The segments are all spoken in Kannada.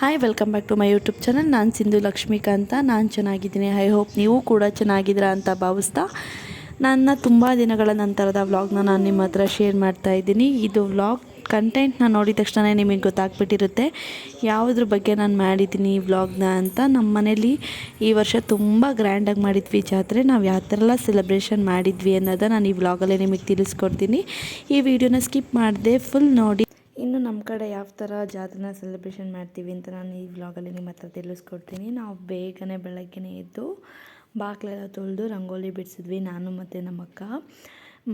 Hi welcome back to my YouTube channel ನಾನು ಸಿಂಧು ಲಕ್ಷ್ಮೀಕಾಂತ ನಾನು ಚೆನ್ನಾಗಿದ್ದೀನಿ. ಐ ಹೋಪ್ ನೀವು ಕೂಡ ಚೆನ್ನಾಗಿದ್ದೀರಾ ಅಂತ ಭಾವಿಸ್ತಾ. ನನ್ನ ತುಂಬ ದಿನಗಳ ನಂತರದ ವ್ಲಾಗ್ನ ನಾನು ನಿಮ್ಮ ಹತ್ರ ಶೇರ್ ಮಾಡ್ತಾ ಇದ್ದೀನಿ. ಇದು ವ್ಲಾಗ್ ಕಂಟೆಂಟ್ನ ನೋಡಿದ ತಕ್ಷಣ ನಿಮಗೆ ಗೊತ್ತಾಗ್ಬಿಟ್ಟಿರುತ್ತೆ. ಯಾವುದ್ರ ಬಗ್ಗೆ ನಾನು ಮಾಡಿದ್ದೀನಿ ಈ ವ್ಲಾಗ್ನ ಅಂತ. ನಮ್ಮ ಮನೇಲಿ ಈ ವರ್ಷ ತುಂಬ ಗ್ರ್ಯಾಂಡಾಗಿ ಮಾಡಿದ್ವಿ ಜಾತ್ರೆ. ನಾವು ಯಾವ ಥರ ಎಲ್ಲ ಸೆಲೆಬ್ರೇಷನ್ ಮಾಡಿದ್ವಿ ಅನ್ನೋದನ್ನ ನಾನು ಈ ವ್ಲಾಗಲ್ಲೇ ನಿಮಗೆ ತಿಳಿಸ್ಕೊಡ್ತೀನಿ. ಈ ವಿಡಿಯೋನ ಸ್ಕಿಪ್ ಮಾಡಿದೆ ಫುಲ್ ನೋಡಿ. ಇನ್ನು ನಮ್ಮ ಕಡೆ ಯಾವ ಥರ ಜಾತ್ರೆನ ಸೆಲೆಬ್ರೇಷನ್ ಮಾಡ್ತೀವಿ ಅಂತ ನಾನು ಈ ವ್ಲಾಗಲ್ಲಿ ನಿಮ್ಮ ಹತ್ರ ತಿಳಿಸ್ಕೊಡ್ತೀನಿ. ನಾವು ಬೇಗನೆ ಬೆಳಗ್ಗೆನೇ ಎದ್ದು ಬಾಗಿಲೆಲ್ಲ ತೊಳೆದು ರಂಗೋಲಿ ಬಿಡಿಸಿದ್ವಿ, ನಾನು ಮತ್ತು ನಮ್ಮ ಅಕ್ಕ.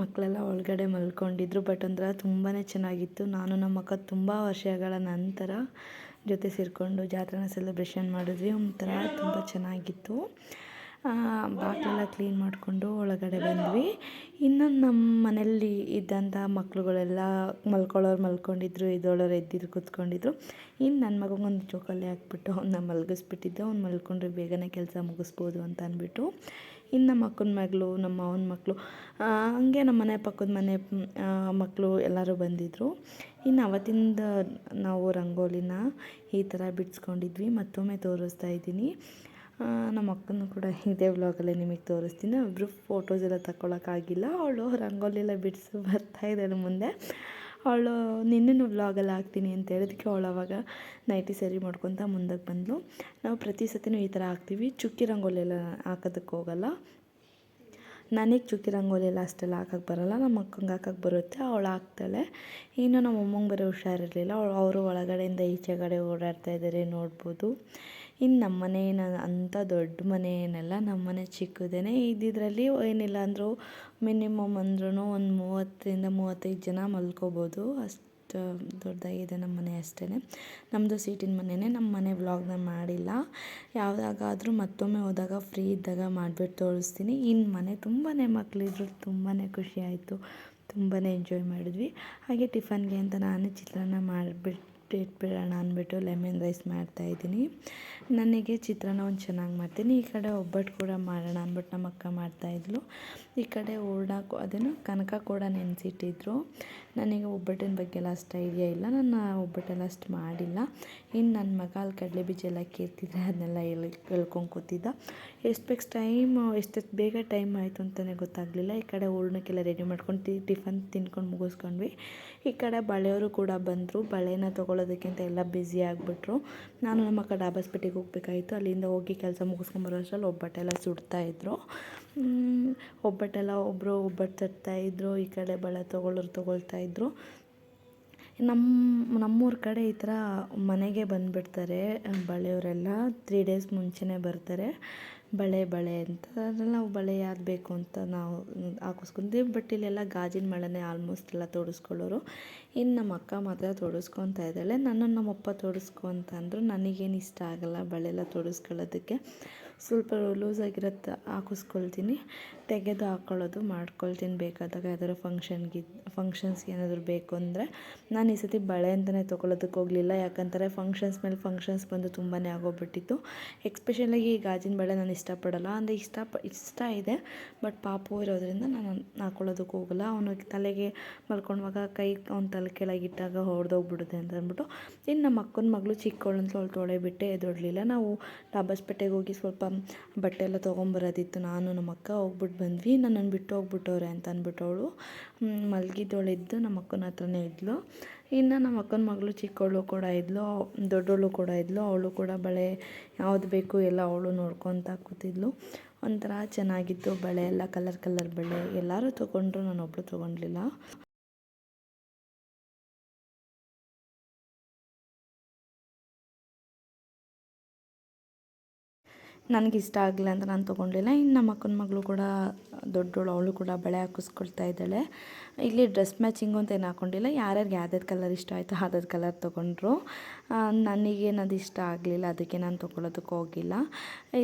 ಮಕ್ಕಳೆಲ್ಲ ಒಳಗಡೆ ಮಲ್ಕೊಂಡಿದ್ರು ಬಟ್ ಒಂಥರ ತುಂಬಾ ಚೆನ್ನಾಗಿತ್ತು. ನಾನು ನಮ್ಮಕ್ಕ ತುಂಬ ವರ್ಷಗಳ ನಂತರ ಜೊತೆ ಸೇರಿಕೊಂಡು ಜಾತ್ರೆನ ಸೆಲೆಬ್ರೇಷನ್ ಮಾಡಿದ್ವಿ. ಒಂಥರ ತುಂಬ ಚೆನ್ನಾಗಿತ್ತು. ಬಾಗಿಲೆಲ್ಲ ಕ್ಲೀನ್ ಮಾಡಿಕೊಂಡು ಒಳಗಡೆ ಬಂದ್ವಿ. ಇನ್ನು ನಮ್ಮ ಮನೆಯಲ್ಲಿ ಇದ್ದಂಥ ಮಕ್ಕಳುಗಳೆಲ್ಲ ಮಲ್ಕೊಳ್ಳೋರು ಮಲ್ಕೊಂಡಿದ್ರು ಎದ್ದೋಳೋರು ಎದ್ದಿದ್ದು ಕೂತ್ಕೊಂಡಿದ್ರು. ಇನ್ನು ನನ್ನ ಮಗನಿಗೊಂದು ಚೋಕಲ್ಲಿ ಹಾಕ್ಬಿಟ್ಟು ಅವನ್ನ ಮಲಗಿಸ್ಬಿಟ್ಟಿದ್ದೆ, ಅವ್ನು ಮಲ್ಕೊಂಡ್ರೆ ಬೇಗನೆ ಕೆಲಸ ಮುಗಿಸ್ಬೋದು ಅಂತ ಅಂದ್ಬಿಟ್ಟು ಇನ್ನು ನಮ್ಮ ಅಕ್ಕನ ಮಗಳು ನಮ್ಮ ಅವನ ಮಕ್ಕಳು ಹಂಗೆ ನಮ್ಮ ಮನೆ ಪಕ್ಕದ ಮನೆ ಮಕ್ಕಳು ಎಲ್ಲರೂ ಬಂದಿದ್ದರು ಇನ್ನು ಅವತ್ತಿಂದ ನಾವು ರಂಗೋಲಿನ ಈ ಥರ ಬಿಡಿಸ್ಕೊಂಡಿದ್ವಿ, ಮತ್ತೊಮ್ಮೆ ತೋರಿಸ್ತಾ ಇದ್ದೀನಿ. ನಮ್ಮ ಅಕ್ಕನೂ ಕೂಡ ಇದೇ ವ್ಲಾಗಲ್ಲೇ ನಿಮಗೆ ತೋರಿಸ್ತೀನಿ. ಒಬ್ಬರು ಫೋಟೋಸ್ ಎಲ್ಲ ತಗೊಳಕ್ಕಾಗಿಲ್ಲ ಅವಳು ರಂಗೋಲಿ ಎಲ್ಲ ಬಿಡಿಸಿ ಬರ್ತಾ ಇದ್ದಾಳೆ ಮುಂದೆ. ಅವಳು ನಿನ್ನೂ ವ್ಲಾಗಲ್ಲಿ ಹಾಕ್ತೀನಿ ಅಂತ ಹೇಳಿದಕ್ಕೆ ಅವಳು ಅವಾಗ ನೈಟಿ ಸರಿ ಮಾಡ್ಕೊತ ಮುಂದಕ್ಕೆ ಬಂದಳು ನಾವು ಪ್ರತಿ ಸತಿನೂ ಈ ಥರ ಹಾಕ್ತೀವಿ. ಚುಕ್ಕಿ ರಂಗೋಲಿ ಎಲ್ಲ ಹಾಕೋದಕ್ಕೆ ಹೋಗಲ್ಲ. ನನಗೆ ಚುಕ್ಕಿ ರಂಗೋಲಿ ಎಲ್ಲ ಅಷ್ಟೆಲ್ಲ ಹಾಕಕ್ಕೆ ಬರೋಲ್ಲ. ನಮ್ಮ ಅಕ್ಕಂಗೆ ಹಾಕಕ್ಕೆ ಬರುತ್ತೆ. ಅವಳು ಹಾಕ್ತಾಳೆ. ಇನ್ನು ನಮ್ಮ ಅಮ್ಮಂಗೆ ಬರೋ ಹುಷಾರಿರಲಿಲ್ಲ ಅವಳು ಅವರು ಒಳಗಡೆಯಿಂದ ಈಚೆಗಡೆ ಓಡಾಡ್ತಾ ಇದ್ದಾರೆ ನೋಡ್ಬೋದು. ಇನ್ನು ನಮ್ಮ ಮನೆ ಏನು ಅಂಥ ದೊಡ್ಡ ಮನೆ ಏನಲ್ಲ ನಮ್ಮ ಮನೆ ಚಿಕ್ಕದೇನೆ ಇದ್ದಿದ್ರಲ್ಲಿ ಏನಿಲ್ಲ ಅಂದರೂ ಮಿನಿಮಮ್ ಅಂದ್ರೂ ಒಂದು ಮೂವತ್ತರಿಂದ ಮೂವತ್ತೈದು ಜನ ಮಲ್ಕೋಬೋದು. ಅಷ್ಟು ದೊಡ್ಡದಾಗಿದೆ ನಮ್ಮ ಮನೆ ಅಷ್ಟೇ ನಮ್ಮದು ಸೀಟಿನ ಮನೆಯೇ ನಮ್ಮ ಮನೆ ವ್ಲಾಗ್ನ ಮಾಡಿಲ್ಲ. ಯಾವುದಾಗಾದರೂ ಮತ್ತೊಮ್ಮೆ ಹೋದಾಗ ಫ್ರೀ ಇದ್ದಾಗ ಮಾಡಿಬಿಟ್ಟು ತೋರಿಸ್ತೀನಿ. ಇನ್ನು ಮನೆ ತುಂಬಾ ಮಕ್ಕಳಿದ್ರು ತುಂಬಾ ಖುಷಿ ಆಯಿತು. ತುಂಬಾ ಎಂಜಾಯ್ ಮಾಡಿದ್ವಿ. ಹಾಗೆ ಟಿಫನ್ಗೆ ಅಂತ ನಾನು ಚಿತ್ರಾನ್ನ ಮಾಡಿಬಿಟ್ಟು ಇಟ್ಬಿಡೋಣ ಅಂದ್ಬಿಟ್ಟು ಲೆಮನ್ ರೈಸ್ ಮಾಡ್ತಾಯಿದ್ದೀನಿ ನನಗೆ ಚಿತ್ರಾನ್ನ ಒಂದು ಚೆನ್ನಾಗಿ ಮಾಡ್ತೀನಿ. ಈ ಕಡೆ ಒಬ್ಬಟ್ಟು ಕೂಡ ಮಾಡೋಣ ಅಂದ್ಬಿಟ್ಟು ನಮ್ಮ ಅಕ್ಕ ಮಾಡ್ತಾಯಿದ್ಲು ಈ ಕಡೆ ಹೂರ್ಣ ಅದೇನು ಕನಕ ಕೂಡ ನೆನೆಸಿಟ್ಟಿದ್ರು. ನನಗೆ ಒಬ್ಬಟ್ಟಿನ ಬಗ್ಗೆ ಎಲ್ಲ ಅಷ್ಟು ಐಡಿಯಾ ಇಲ್ಲ. ನಾನು ಒಬ್ಬಟ್ಟೆಲ್ಲ ಅಷ್ಟು ಮಾಡಿಲ್ಲ. ಇನ್ನು ನನ್ನ ಮಗ ಅಲ್ಲಿ ಕಡಲೆ ಬೀಜ ಎಲ್ಲ ಕೇರ್ತಿದ್ರೆ ಅದನ್ನೆಲ್ಲ ಎಲ್ಲಿ ಹೇಳ್ಕೊಂಡು ಕೂತಿದ್ದ. ಎಷ್ಟು ಬೇಕು ಟೈಮ್ ಎಷ್ಟೆಷ್ಟು ಬೇಗ ಟೈಮ್ ಆಯಿತು ಅಂತಲೇ ಗೊತ್ತಾಗಲಿಲ್ಲ. ಈ ಕಡೆ ಹೂರ್ಣಕ್ಕೆಲ್ಲ ರೆಡಿ ಮಾಡ್ಕೊಂಡು ಟಿಫನ್ ತಿನ್ಕೊಂಡು ಮುಗಿಸ್ಕೊಂಡ್ವಿ. ಈ ಕಡೆ ಬಳೆಯವರು ಕೂಡ ಬಂದರು. ಬಳೆನ ತೊಗೊಳೋದಕ್ಕಿಂತ ಎಲ್ಲ ಬ್ಯುಸಿ ಆಗಿಬಿಟ್ರು. ನಾನು ನಮ್ಮ ಅಕ್ಕ ಡಾಬಾಸ್ಪೇಟೆಗೆ ಹೋಗ್ಬೇಕಾಯಿತು ಅಲ್ಲಿಂದ ಹೋಗಿ ಕೆಲಸ ಮುಗಿಸ್ಕೊಂಬರೋ ಅಷ್ಟರಲ್ಲಿ ಒಬ್ಬಟ್ಟೆಲ್ಲ ಸುಡ್ತಾಯಿದ್ರು ಒಬ್ಬಟ್ಟೆಲ್ಲ ಒಬ್ಬರು ಒಬ್ಬಟ್ಟು ತರ್ತಾಯಿದ್ರು ಈ ಕಡೆ ಬಳೆ ತೊಗೊಳ್ಳೋರು ತೊಗೊಳ್ತಾಯಿದ್ರು ನಮ್ಮ ನಮ್ಮೂರ ಕಡೆ ಈ ಥರ ಮನೆಗೆ ಬಂದುಬಿಡ್ತಾರೆ ಬಳೆಯವರೆಲ್ಲ. ತ್ರೀ ಡೇಸ್ ಮುಂಚೆನೇ ಬರ್ತಾರೆ. ಬಳೆ ಬಳೆ ಅಂತ. ಅದ್ರಲ್ಲಿ ನಾವು ಬಳೆ ಯಾವ್ದು ಬೇಕು ಅಂತ ನಾವು ಹಾಕಿಸ್ಕೊಂತೀವಿ. ಬಟ್ ಇಲ್ಲೆಲ್ಲ ಗಾಜಿನ ಬಳೆನೇ ಆಲ್ಮೋಸ್ಟ್ ಎಲ್ಲ ತೋಡಿಸ್ಕೊಳ್ಳೋರು. ಇನ್ನು ನಮ್ಮ ಅಕ್ಕ ಮಾತ್ರ ತೋಡಿಸ್ಕೊತಾ ಇದ್ದಾಳೆ. ನನ್ನನ್ನು ನಮ್ಮಪ್ಪ ತೋಡಿಸ್ಕೊ ಅಂತ ಅಂದರು ನನಗೇನು ಇಷ್ಟ ಆಗಲ್ಲ ಬಳೆ ಎಲ್ಲ ತೋಡಿಸ್ಕೊಳ್ಳೋದಕ್ಕೆ. ಸ್ವಲ್ಪ ಲೂಸಾಗಿರೋದು ಹಾಕಿಸ್ಕೊಳ್ತೀನಿ. ತೆಗೆದು ಹಾಕ್ಕೊಳ್ಳೋದು ಮಾಡ್ಕೊಳ್ತೀನಿ ಬೇಕಾದಾಗ. ಯಾವ್ದಾದ್ರು ಫಂಕ್ಷನ್ಗೆ ಫಂಕ್ಷನ್ಸ್ಗೆ ಏನಾದರೂ ಬೇಕು ಅಂದರೆ ನಾನು ಈ ಸತಿ ಬಳೆ ಅಂತಲೇ ತೊಗೊಳೋದಕ್ಕೆ ಹೋಗಲಿಲ್ಲ. ಯಾಕಂತಾರೆ ಫಂಕ್ಷನ್ಸ್ ಮೇಲೆ ಫಂಕ್ಷನ್ಸ್ ಬಂದು ತುಂಬಾ ಆಗೋಗ್ಬಿಟ್ಟಿತ್ತು. ಎಕ್ಸ್ಪೆಷಲಾಗಿ ಈ ಗಾಜಿನ ಬಳೆ ನಾನು ಇಷ್ಟಪಡಲ್ಲ. ಅಂದರೆ ಇಷ್ಟ ಇಷ್ಟ ಇದೆ ಬಟ್ ಪಾಪು ಇರೋದ್ರಿಂದ ನಾನು ಹಾಕೊಳ್ಳೋದಕ್ಕೆ ಹೋಗಲ್ಲ. ಅವನು ತಲೆಗೆ ಮಲ್ಕೊಂಡಾಗ ಕೈ ಅವ್ನ ತಲೆ ಕೆಳಗಿಟ್ಟಾಗ ಹೊಡೆದೋಗ್ಬಿಡುತ್ತೆ ಅಂತ ಅಂದ್ಬಿಟ್ಟು ಇನ್ನು ನಮ್ಮ ಅಕ್ಕನ ಮಗಳು ಚಿಕ್ಕವಳಂತೂ ಅವಳು ತೊಳೆ ಬಿಟ್ಟೆ ಎದೊಡಲಿಲ್ಲ. ನಾವು ಡಾಬಾಸ್ಪೇಟೆಗೆ ಹೋಗಿ ಸ್ವಲ್ಪ ಬಟ್ಟೆ ಎಲ್ಲ ತೊಗೊಂಬರೋದಿತ್ತು. ನಾನು ನಮ್ಮ ಅಕ್ಕ ಹೋಗ್ಬಿಟ್ಟು ಬಂದ್ವಿ. ನನ್ನನ್ನು ಬಿಟ್ಟು ಹೋಗ್ಬಿಟ್ಟವ್ರೆ ಅಂತ ಅಂದ್ಬಿಟ್ಟು ಅವಳು ಮಲಗಿದ್ದವಳಿದ್ದು ನಮ್ಮ ಅಕ್ಕನ ಹತ್ರನೇ ಇದ್ಲು. ಇನ್ನು ನಮ್ಮ ಅಕ್ಕನ ಮಗಳು ಚಿಕ್ಕವಳು ಕೂಡ ಇದ್ಲು. ದೊಡ್ಡವಳು ಕೂಡ ಇದ್ಲು. ಅವಳು ಕೂಡ ಬಳೆ ಯಾವ್ದು ಬೇಕು ಎಲ್ಲ ಅವಳು ನೋಡ್ಕೊತ ಕೂತಿದ್ಲು. ಒಂಥರ ಚೆನ್ನಾಗಿತ್ತು. ಬಳೆ ಎಲ್ಲ, ಕಲರ್ ಕಲರ್ ಬಳೆ ಎಲ್ಲರೂ ತೊಗೊಂಡ್ರು. ನಾನು ಒಬ್ಬಳು ತೊಗೊಂಡ್ಲಿಲ್ಲ. ನನಗೆ ಇಷ್ಟ ಆಗಲಿಲ್ಲ ಅಂತ ನಾನು ತೊಗೊಂಡಿಲ್ಲ. ಇನ್ನು ನಮ್ಮ ಅಕ್ಕನ ಮಗಳು ಕೂಡ ದೊಡ್ಡವಳು ಅವಳು ಕೂಡ ಬಳೆ ಹಾಕಿಸ್ಕೊಳ್ತಾ ಇದ್ದಾಳೆ. ಇಲ್ಲಿ ಡ್ರೆಸ್ ಮ್ಯಾಚಿಂಗು ಅಂತ ಏನು ಹಾಕ್ಕೊಂಡಿಲ್ಲ ಯಾರ್ಯಾರಿಗೆ ಯಾವ್ದಾದ್ರು ಕಲರ್ ಇಷ್ಟ ಆಯಿತು ಅದಾದ ಕಲರ್ ತೊಗೊಂಡ್ರು. ನನಗೇನದು ಇಷ್ಟ ಆಗಲಿಲ್ಲ, ಅದಕ್ಕೆ ನಾನು ತೊಗೊಳೋದಕ್ಕೆ ಹೋಗಿಲ್ಲ.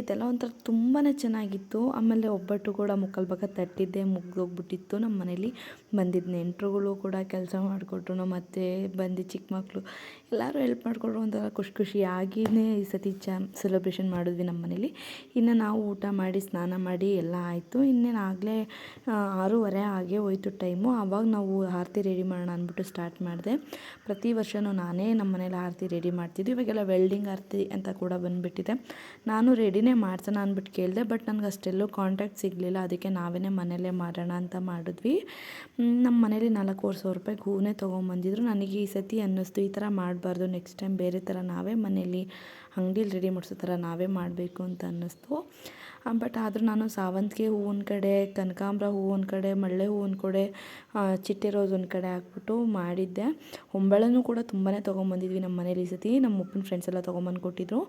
ಇದೆಲ್ಲ ಒಂಥರ ತುಂಬಾ ಚೆನ್ನಾಗಿತ್ತು. ಆಮೇಲೆ ಒಬ್ಬಟ್ಟು ಕೂಡ ಮುಕ್ಕಲ್ ಭಾಗ ತಟ್ಟಿದ್ದೆ, ಮುಗ್ದೋಗ್ಬಿಟ್ಟಿತ್ತು ನಮ್ಮ ಮನೇಲಿ. ಬಂದಿದ್ದ ನೆಂಟರುಗಳು ಕೂಡ ಕೆಲಸ ಮಾಡಿಕೊಟ್ರು ಮತ್ತು ಬಂದು ಚಿಕ್ಕ ಮಕ್ಕಳು ಎಲ್ಲರೂ ಹೆಲ್ಪ್ ಮಾಡಿಕೊಟ್ರು ಒಂಥರ ಖುಷಿ ಖುಷಿಯಾಗಿಯೇ ಈ ಸತಿ ಚ ಸೆಲೆಬ್ರೇಷನ್ ಮಾಡಿದ್ವಿ ನಮ್ಮ ಮನೇಲಿ. ಇನ್ನು ನಾವು ಊಟ ಮಾಡಿ, ಸ್ನಾನ ಮಾಡಿ ಎಲ್ಲ ಆಯಿತು. ಇನ್ನೇನು ಆಗಲೇ ಆರೂವರೆ ಹಾಗೆ ಹೋಯ್ತು ಟೈಮು. ಆವಾಗ ನಾವು ಆರತಿ ರೆಡಿ ಮಾಡೋಣ ಅಂದ್ಬಿಟ್ಟು ಸ್ಟಾರ್ಟ್ ಮಾಡಿದೆ. ಪ್ರತಿ ವರ್ಷವೂ ನಾನೇ ನಮ್ಮ ಮನೇಲಿ ಆರತಿ ರೆಡಿ ಮಾಡ್ತಿದ್ವಿ. ಇವಾಗೆಲ್ಲ ವೆಲ್ಡಿಂಗ್ ಆರತಿ ಅಂತ ಕೂಡ ಬಂದುಬಿಟ್ಟಿದೆ. ನಾನು ರೆಡಿನೇ ಮಾಡ್ಸೋಣ ಅಂದ್ಬಿಟ್ಟು ಕೇಳಿದೆ, ಬಟ್ ನನಗೆ ಅಷ್ಟೆಲ್ಲೂ ಕಾಂಟ್ಯಾಕ್ಟ್ ಸಿಗಲಿಲ್ಲ. ಅದಕ್ಕೆ ನಾವೇ ಮನೆಯಲ್ಲೇ ಮಾಡೋಣ ಅಂತ ಮಾಡಿದ್ವಿ. ನಮ್ಮ ಮನೇಲಿ ನಾಲ್ಕೂವರೆ ಸಾವಿರ ರೂಪಾಯಿ ಹೂವನ್ನೇ ತೊಗೊಂಬಂದಿದ್ರು. ನನಗೆ ಈ ಸತಿ ಅನ್ನಿಸ್ತು, ಈ ಥರ ಮಾಡಬಾರ್ದು, ನೆಕ್ಸ್ಟ್ ಟೈಮ್ ಬೇರೆ ಥರ ನಾವೇ ಮನೇಲಿ ಅಂಗಡೀಲಿ ರೆಡಿ ಮಾಡಿಸೋ ಥರ ನಾವೇ ಮಾಡಬೇಕು ಅಂತ ಅನ್ನಿಸ್ತು. ಬಟ್ ಆದರೂ ನಾನು ಸಾವಂತಿಗೆ ಹೂ ಒಂದು ಕಡೆ, ಕನಕಾಂಬ್ರ ಹೂ ಒಂದು ಕಡೆ ಮಲ್ಲೆ ಹೂವಿನ ಕಡೆ ಚಿಟ್ಟೆ ರೋಸ್ ಒಂದು ಕಡೆ ಹಾಕ್ಬಿಟ್ಟು ಮಾಡಿದ್ದೆ. ಹೊಂಬಳನೂ ಕೂಡ ತುಂಬಾ ತೊಗೊಂಬಂದಿದ್ವಿ ನಮ್ಮ ಮನೇಲಿ ಈ ಸತಿ. ನಮ್ಮ ಅಪ್ಪನ ಫ್ರೆಂಡ್ಸ್ ಎಲ್ಲ ತೊಗೊಂಬಂದು ಕೊಟ್ಟಿದ್ರು.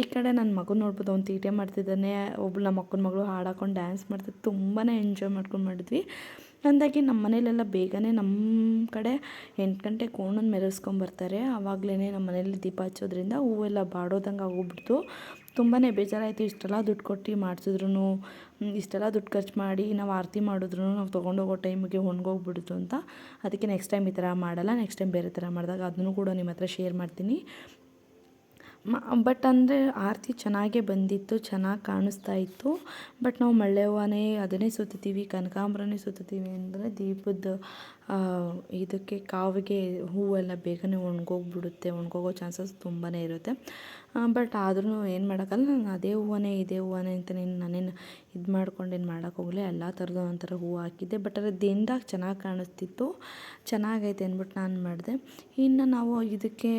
ಈ ಕಡೆ ನನ್ನ ಮಗನ ನೋಡ್ಬೋದು ಅವ್ನು ತೀಟೆ ಮಾಡ್ತಿದ್ದಾನೆ. ಒಬ್ಳು ನಮ್ಮ ಅಕ್ಕನ ಮಗಳು ಹಾಡಾಕೊಂಡು ಡ್ಯಾನ್ಸ್ ಮಾಡ್ತಿದ್ದು ತುಂಬಾ ಎಂಜಾಯ್ ಮಾಡ್ಕೊಂಡು ಮಾಡಿದ್ವಿ. ಅಂದಾಗೆ ನಮ್ಮ ಮನೇಲೆಲ್ಲ ಬೇಗನೆ ನಮ್ಮ ಕಡೆ ಎಂಟು ಗಂಟೆ ಕೋಣನ ಮೆರೆಸ್ಕೊಂಬರ್ತಾರೆ ಆವಾಗಲೇ ನಮ್ಮ ಮನೇಲಿ ದೀಪ ಹಚ್ಚೋದ್ರಿಂದ ಹೂವೆಲ್ಲ ಬಾಡೋದಂಗೆ ಆಗೋಗ್ಬಿಡ್ತು. ತುಂಬಾ ಬೇಜಾರಾಯಿತು. ಇಷ್ಟೆಲ್ಲ ದುಡ್ಡು ಕೊಟ್ಟು ಮಾಡಿಸಿದ್ರು ಇಷ್ಟೆಲ್ಲ ದುಡ್ಡು ಖರ್ಚು ಮಾಡಿ ನಾವು ಆರತಿ ಮಾಡಿದ್ರು ನಾವು ತೊಗೊಂಡೋಗೋ ಟೈಮಿಗೆ ಒಣಗೋಗ್ಬಿಡ್ತು ಅಂತ. ಅದಕ್ಕೆ ನೆಕ್ಸ್ಟ್ ಟೈಮ್ ಈ ಥರ ಮಾಡಲ್ಲ. ನೆಕ್ಸ್ಟ್ ಟೈಮ್ ಬೇರೆ ಥರ ಮಾಡಿದಾಗ ಅದನ್ನು ಕೂಡ ನಿಮ್ಮ ಹತ್ರ ಶೇರ್ ಮಾಡ್ತೀನಿ. ಬಟ್ ಅಂದರೆ ಆರತಿ ಚೆನ್ನಾಗೇ ಬಂದಿತ್ತು, ಚೆನ್ನಾಗಿ ಕಾಣಿಸ್ತಾ ಇತ್ತು. ಬಟ್ ನಾವು ಮಳ್ಳೆ ಹೂವನೇ ಅದನ್ನೇ ಸುತ್ತೀವಿ ಕನಕಾಂಬ್ರನೇ ಸುತ್ತೀವಿ ಅಂದರೆ ದೀಪದ ಇದಕ್ಕೆ ಕಾವಿಗೆ ಹೂವೆಲ್ಲ ಬೇಗನೆ ಒಣಗೋಗ್ಬಿಡುತ್ತೆ, ಒಣಗೋಗೋ ಚಾನ್ಸಸ್ ತುಂಬಾ ಇರುತ್ತೆ. ಬಟ್ ಆದ್ರೂ ಏನು ಮಾಡೋಕ್ಕಲ್ಲ, ನಾನು ಅದೇ ಹೂವನೇ, ಇದೇ ಹೂವನೇ ಅಂತ ನೀನು ನಾನೇನು ಇದು ಮಾಡ್ಕೊಂಡು ಏನು ಮಾಡೋಕ್ಕೋಗಲಿ ಎಲ್ಲ ಥರದ ಒಂಥರ ಹೂವು ಹಾಕಿದ್ದೆ. ಬಟ್ ಅದ್ರ ದಿಂಡಾಗಿ ಚೆನ್ನಾಗಿ ಕಾಣಿಸ್ತಿತ್ತು, ಚೆನ್ನಾಗೈತೆ ಅಂದ್ಬಿಟ್ಟು ನಾನು ಮಾಡಿದೆ. ಇನ್ನು ನಾವು ಇದಕ್ಕೆ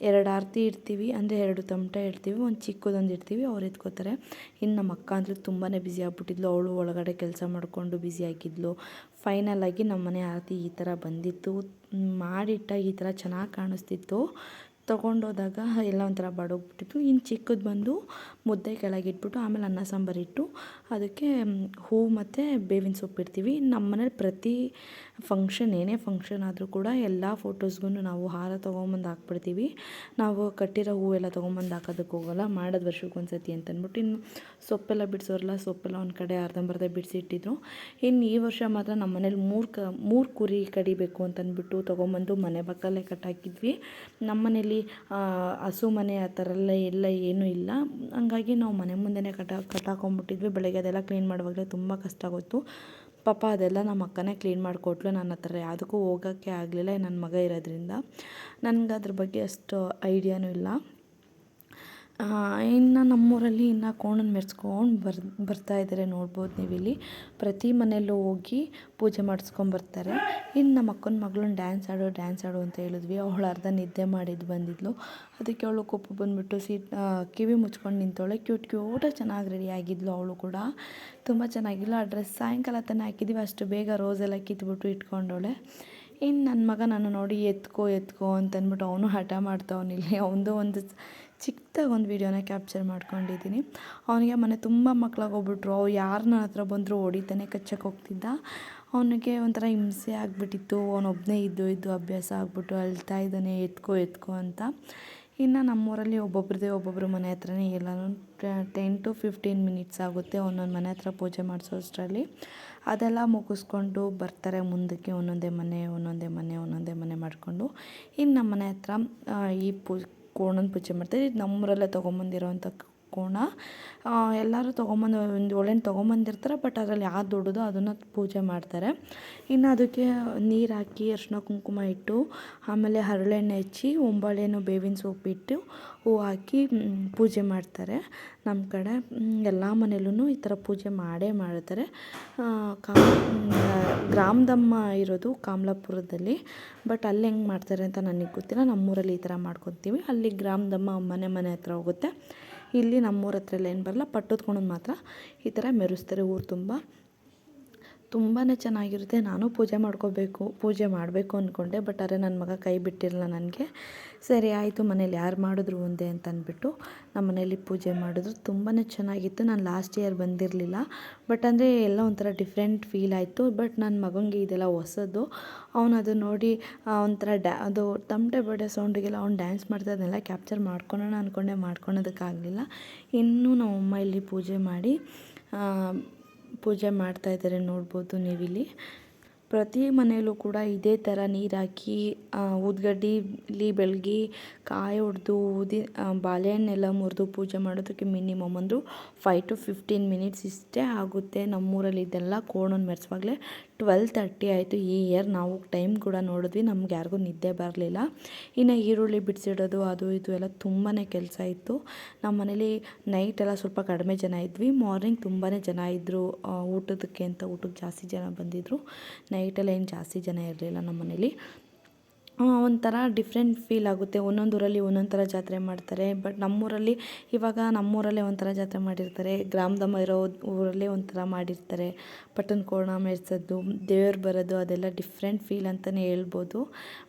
ಎರಡು ಆರತಿ ಇಡ್ತೀವಿ, ಅಂದರೆ ಎರಡು ತಮಟ ಇಡ್ತೀವಿ, ಒಂದು ಚಿಕ್ಕದೊಂದು ಇಡ್ತೀವಿ, ಅವ್ರು ಎತ್ಕೋತಾರೆ. ಇನ್ನು ನಮ್ಮ ಅಕ್ಕ ಅಂದರೆ ತುಂಬಾ ಬ್ಯುಸಿ ಆಗಿಬಿಟ್ಟಿದ್ಲು, ಅವಳು ಒಳಗಡೆ ಕೆಲಸ ಮಾಡಿಕೊಂಡು ಬ್ಯುಸಿ ಆಗಿದ್ಲು. ಫೈನಲ್ ಆಗಿ ನಮ್ಮ ಮನೆ ಆರತಿ ಈ ಥರ ಬಂದಿತ್ತು. ಮಾಡಿಟ್ಟ ಈ ಥರ ಚೆನ್ನಾಗಿ ಕಾಣಿಸ್ತಿತ್ತು. ತೊಗೊಂಡೋದಾಗ ಎಲ್ಲ ಒಂಥರ ಬಡೋಗ್ಬಿಟ್ಟಿತ್ತು. ಇನ್ನು ಚಿಕ್ಕದು ಬಂದು ಮುದ್ದೆ ಕೆಳಗಿಟ್ಬಿಟ್ಟು ಆಮೇಲೆ ಅನ್ನ ಸಾಂಬಾರಿಟ್ಟು ಅದಕ್ಕೆ ಹೂವು ಮತ್ತು ಬೇವಿನ ಸೊಪ್ಪು ಇಡ್ತೀವಿ. ನಮ್ಮ ಮನೇಲಿ ಪ್ರತಿ ಫಂಕ್ಷನ್ ಏನೇ ಫಂಕ್ಷನ್ ಆದರೂ ಕೂಡ ಎಲ್ಲ ಫೋಟೋಸ್ಗೂ ನಾವು ಹಾರ ತೊಗೊಂಬಂದು ಹಾಕ್ಬಿಡ್ತೀವಿ. ನಾವು ಕಟ್ಟಿರೋ ಹೂವೆಲ್ಲ ತೊಗೊಂಬಂದು ಹಾಕೋದಕ್ಕೆ ಹೋಗೋಲ್ಲ, ಮಾಡೋದು ವರ್ಷಕ್ಕೆ ಒಂದು ಸತಿ ಅಂತ ಇನ್ನು ಸೊಪ್ಪೆಲ್ಲ ಬಿಡಿಸೋರಲ್ಲ ಸೊಪ್ಪೆಲ್ಲ ಒಂದು ಕಡೆ ಅರ್ಧಂಬರ್ಧ ಬಿಡಿಸಿಟ್ಟಿದ್ರು. ಇನ್ನು ಈ ವರ್ಷ ಮಾತ್ರ ನಮ್ಮ ಮನೇಲಿ ಮೂರು ಕ, ಮೂರು ಕುರಿ ಕಡಿಬೇಕು ಅಂತಂದ್ಬಿಟ್ಟು ತೊಗೊಂಬಂದು ಮನೆ ಪಕ್ಕಲ್ಲೇ ಕಟ್ಟಾಕಿದ್ವಿ. ನಮ್ಮ ಮನೇಲಿ ಹಸು ಮನೆ ಆ ಥರ ಎಲ್ಲ ಎಲ್ಲ ಏನೂ ಇಲ್ಲ. ಹಂಗಾಗಿ ನಾವು ಮನೆ ಮುಂದೆನೇ ಕಟ್ಟ ಕಟ್ಟಾಕೊಂಬಿಟ್ಟಿದ್ವಿ ಬೆಳಗ್ಗೆ ಅದೆಲ್ಲ ಕ್ಲೀನ್ ಮಾಡುವಾಗಲೇ ತುಂಬ ಕಷ್ಟ ಆಗೋಯ್ತು. ಪಾಪ ಅದೆಲ್ಲ ನಮ್ಮ ಅಕ್ಕನೇ ಕ್ಲೀನ್ ಮಾಡಿಕೊಟ್ಲು ನನ್ನ ಹತ್ರ. ಯಾವುದಕ್ಕೂ ಹೋಗೋಕ್ಕೆ ಆಗಲಿಲ್ಲ ನನ್ನ ಮಗ ಇರೋದ್ರಿಂದ. ನನಗೆ ಅದ್ರ ಬಗ್ಗೆ ಅಷ್ಟು ಐಡಿಯಾನೂ ಇಲ್ಲ. ಇನ್ನು ನಮ್ಮೂರಲ್ಲಿ ಇನ್ನು ಕೋಣನ ಮೆರೆಸ್ಕೊಂಡು ಬರ್, ಬರ್ತಾ ಇದ್ದಾರೆ ನೋಡ್ಬೋದು ನೀವು ಇಲ್ಲಿ ಪ್ರತಿ ಮನೆಯಲ್ಲೂ ಹೋಗಿ ಪೂಜೆ ಮಾಡಿಸ್ಕೊಂಬರ್ತಾರೆ ಇನ್ನು ನಮ್ಮ ಅಕ್ಕನ ಮಗಳನ್ನ ಡ್ಯಾನ್ಸ್ ಆಡು ಡ್ಯಾನ್ಸ್ ಆಡು ಅಂತ ಹೇಳಿದ್ವಿ. ಅವಳು ಅರ್ಧ ನಿದ್ದೆ ಮಾಡಿದ್ದು ಬಂದಿದ್ಲು. ಅದಕ್ಕೆ ಅವಳು ಕೊಪ್ಪು ಬಂದುಬಿಟ್ಟು ಸೀಟ್ ಕಿವಿ ಮುಚ್ಕೊಂಡು ನಿಂತವಳೆ. ಕ್ಯೂಟ್ ಕ್ಯೂಟಾಗಿ ಚೆನ್ನಾಗಿ ರೆಡಿ ಆಗಿದ್ಲು ಅವಳು ಕೂಡ. ತುಂಬ ಚೆನ್ನಾಗಿಲ್ಲ. ಆ ಡ್ರೆಸ್ ಸಾಯಂಕಾಲ ತಾನೇ ಹಾಕಿದ್ದೀವಿ ಅಷ್ಟು ಬೇಗ ರೋಸೆಲ್ಲ ಕಿತ್ಬಿಟ್ಟು ಇಟ್ಕೊಂಡವಳೆ. ಇನ್ನು ನನ್ನ ಮಗ ನಾನು ನೋಡಿ ಎತ್ಕೋ ಎತ್ಕೋ ಅಂತಂದ್ಬಿಟ್ಟು ಅವನು ಹಠ ಮಾಡ್ತಾವನಿಲ್ಲ ಅವನದು ಒಂದು ಚಿಕ್ಕದಾಗಿ ಒಂದು ವೀಡಿಯೋನ ಕ್ಯಾಪ್ಚರ್ ಮಾಡ್ಕೊಂಡಿದ್ದೀನಿ. ಅವನಿಗೆ ಮನೆ ತುಂಬ ಮಕ್ಕಳಾಗೋಗ್ಬಿಟ್ರು ಅವು ಯಾರು ನನ್ನ ಹತ್ರ ಬಂದರೂ ಹೊಡಿತಾನೆ ಕಚ್ಚಕ್ಕೆ ಹೋಗ್ತಿದ್ದ. ಅವನಿಗೆ ಒಂಥರ ಹಿಂಸೆ ಆಗಿಬಿಟ್ಟಿತ್ತು. ಅವನೊಬ್ಬನೇ ಇದ್ದು ಇದ್ದು ಅಭ್ಯಾಸ ಆಗ್ಬಿಟ್ಟು ಅಳ್ತಾ ಇದ್ದಾನೆ, ಎತ್ಕೋ ಎತ್ಕೋ ಅಂತ. ಇನ್ನು ನಮ್ಮೂರಲ್ಲಿ ಒಬ್ಬೊಬ್ರದೇ ಒಬ್ಬೊಬ್ಬರು ಮನೆ ಹತ್ರನೇ ಎಲ್ಲನೂ ಟೆನ್ ಟು ಫಿಫ್ಟೀನ್ ಮಿನಿಟ್ಸ್ ಆಗುತ್ತೆ ಒಂದೊಂದು ಮನೆ ಹತ್ರ ಪೂಜೆ ಮಾಡಿಸೋ ಅಷ್ಟರಲ್ಲಿ ಅದೆಲ್ಲ ಮುಗಿಸ್ಕೊಂಡು ಬರ್ತಾರೆ ಮುಂದಕ್ಕೆ ಒಂದೊಂದೇ ಮನೆ ಒಂದೊಂದೇ ಮನೆ ಒಂದೊಂದೇ ಮನೆ ಮಾಡಿಕೊಂಡು. ಇನ್ನು ನಮ್ಮ ಮನೆ ಹತ್ರ ಈ ಪೂ ಕೋಣನ ಪೂಜೆ ಮಾಡ್ತಾರೆ ಇದು ನಮ್ಮೂರಲ್ಲೇ ತೊಗೊಂಬಂದಿರೋವಂಥ ಕೋಣ ಎಲ್ಲರೂ ತೊಗೊಂಬಂದು, ಒಂದು ಒಳ್ಳೆಯ ತೊಗೊಂಬಂದಿರ್ತಾರೆ, ಬಟ್ ಅದರಲ್ಲಿ ಯಾವ್ದು ದೊಡ್ಡದೋ ಅದನ್ನು ಪೂಜೆ ಮಾಡ್ತಾರೆ. ಇನ್ನು ಅದಕ್ಕೆ ನೀರು ಹಾಕಿ ಅರಿಶಿನ ಕುಂಕುಮ ಇಟ್ಟು, ಆಮೇಲೆ ಹರಳೆಣ್ಣೆ ಹಚ್ಚಿ ಒಂಬಾಳೆನೋ ಬೇವಿನ ಸೊಪ್ಪು ಇಟ್ಟು ಹೂ ಹಾಕಿ ಪೂಜೆ ಮಾಡ್ತಾರೆ. ನಮ್ಮ ಕಡೆ ಎಲ್ಲ ಮನೇಲೂ ಈ ಥರ ಪೂಜೆ ಮಾಡೇ ಮಾಡ್ತಾರೆ. ಕಾ ಗ್ರಾಮದಮ್ಮ ಇರೋದು ಕಾಮಲಾಪುರದಲ್ಲಿ, ಬಟ್ ಅಲ್ಲಿ ಹೆಂಗೆ ಮಾಡ್ತಾರೆ ಅಂತ ನನಗೆ ಗೊತ್ತಿಲ್ಲ. ನಮ್ಮೂರಲ್ಲಿ ಈ ಥರ ಮಾಡ್ಕೊತೀವಿ. ಅಲ್ಲಿ ಗ್ರಾಮದಮ್ಮ ಮನೆ ಮನೆ ಹತ್ರ ಹೋಗುತ್ತೆ. ಇಲ್ಲಿ ನಮ್ಮೂರ ಹತ್ರ ಎಲ್ಲ ಏನು ಬರಲ್ಲ ಪಟ್ಟದ್ಕೊಂಡು ಮಾತ್ರ ಈ ಥರ ಮೆರೆಸ್ತಾರೆ ಊರು ತುಂಬ. ತುಂಬಾ ಚೆನ್ನಾಗಿರುತ್ತೆ. ನಾನು ಪೂಜೆ ಮಾಡ್ಕೋಬೇಕು, ಪೂಜೆ ಮಾಡಬೇಕು ಅಂದ್ಕೊಂಡೆ ಬಟ್ ಆದರೆ ನನ್ನ ಮಗ ಕೈ ಬಿಟ್ಟಿರಲ್ಲ ನನಗೆ. ಸರಿ, ಆಯಿತು, ಮನೇಲಿ ಯಾರು ಮಾಡಿದ್ರು ಒಂದೇ ಅಂತ ಅಂದ್ಬಿಟ್ಟು ನಮ್ಮ ಮನೇಲಿ ಪೂಜೆ ಮಾಡಿದ್ರು. ತುಂಬಾ ಚೆನ್ನಾಗಿತ್ತು. ನಾನು ಲಾಸ್ಟ್ ಇಯರ್ ಬಂದಿರಲಿಲ್ಲ. ಬಟ್ ಅಂದರೆ ಎಲ್ಲ ಒಂಥರ ಡಿಫ್ರೆಂಟ್ ಫೀಲ್ ಆಯಿತು. ಬಟ್ ನನ್ನ ಮಗನಿಗೆ ಇದೆಲ್ಲ ಹೊಸದು. ಅವನು ಅದು ನೋಡಿ ಒಂಥರ ಡ್ಯಾ, ಅದು ತಮಟೆ ಬಡೆ ಸೌಂಡಿಗೆಲ್ಲ ಅವ್ನು ಡ್ಯಾನ್ಸ್ ಮಾಡ್ತಾ ಅದನ್ನೆಲ್ಲ ಕ್ಯಾಪ್ಚರ್ ಮಾಡ್ಕೊಳ್ಳೋಣ ಅಂದ್ಕೊಂಡೆ ಮಾಡ್ಕೊಳೋದಕ್ಕಾಗಲಿಲ್ಲ. ಇನ್ನೂ ನಮ್ಮಮ್ಮ ಇಲ್ಲಿ ಪೂಜೆ ಮಾಡಿ ಪೂಜೆ ಮಾಡ್ತಾ ಇದ್ದಾರೆ ನೋಡ್ಬೋದು ನೀವಿಲ್ಲಿ. ಪ್ರತಿ ಮನೆಯಲ್ಲೂ ಕೂಡ ಇದೇ ಥರ ನೀರು ಹಾಕಿ ಊದ್ಗಡ್ಡಿಲಿ ಬೆಳಗಿ ಕಾಯಿ ಹೊಡೆದು ಊದಿ ಬಾಳೆಹಣ್ಣೆಲ್ಲ ಮುರಿದು ಪೂಜೆ ಮಾಡೋದಕ್ಕೆ ಮಿನಿಮಮ್ ಒಂದು ಫೈವ್ ಟು ಫಿಫ್ಟೀನ್ ಮಿನಿಟ್ಸ್ ಇಷ್ಟೇ ಆಗುತ್ತೆ. ನಮ್ಮೂರಲ್ಲಿ ಇದೆಲ್ಲ ಕೋಣನ ಮೆರೆಸುವಾಗಲೇ ಟ್ವೆಲ್ ತರ್ಟಿ ಆಯಿತು ಈ ಇಯರ್ ನಾವು ಟೈಮ್ ಕೂಡ ನೋಡಿದ್ವಿ, ನಮ್ಗೆ ಯಾರಿಗೂ ನಿದ್ದೆ ಬರಲಿಲ್ಲ. ಇನ್ನು ಈರುಳ್ಳಿ ಬಿಡಿಸಿಡೋದು, ಅದು ಇದು ಎಲ್ಲ ತುಂಬಾ ಕೆಲಸ ಇತ್ತು. ನಮ್ಮ ಮನೇಲಿ ನೈಟ್ ಎಲ್ಲ ಸ್ವಲ್ಪ ಕಡಿಮೆ ಜನ ಇದ್ವಿ. ಮಾರ್ನಿಂಗ್ ತುಂಬಾ ಜನ ಇದ್ದರು ಊಟದಕ್ಕೆ ಅಂತ ಊಟಕ್ಕೆ ಜಾಸ್ತಿ ಜನ ಬಂದಿದ್ದರು ನೈಟಲ್ಲಿ ಏನು ಜಾಸ್ತಿ ಜನ ಇರಲಿಲ್ಲ ನಮ್ಮ ಮನೇಲಿ. ಒಂಥರ ಡಿಫ್ರೆಂಟ್ ಫೀಲ್ ಆಗುತ್ತೆ. ಒಂದೊಂದು ಊರಲ್ಲಿ ಒಂದೊಂದು ಥರ ಜಾತ್ರೆ ಮಾಡ್ತಾರೆ. ಬಟ್ ನಮ್ಮೂರಲ್ಲಿ ಇವಾಗ ನಮ್ಮೂರಲ್ಲೇ ಒಂಥರ ಜಾತ್ರೆ ಮಾಡಿರ್ತಾರೆ. ಗ್ರಾಮದಮ್ಮ ಇರೋ ಊರಲ್ಲೇ ಒಂಥರ ಮಾಡಿರ್ತಾರೆ. ಪಟ್ಟಣ ಕೋಣ ಮೆರೆಸೋದು ದೇವ್ರು ಬರೋದು, ಅದೆಲ್ಲ ಡಿಫ್ರೆಂಟ್ ಫೀಲ್ ಅಂತಲೇ ಹೇಳ್ಬೋದು.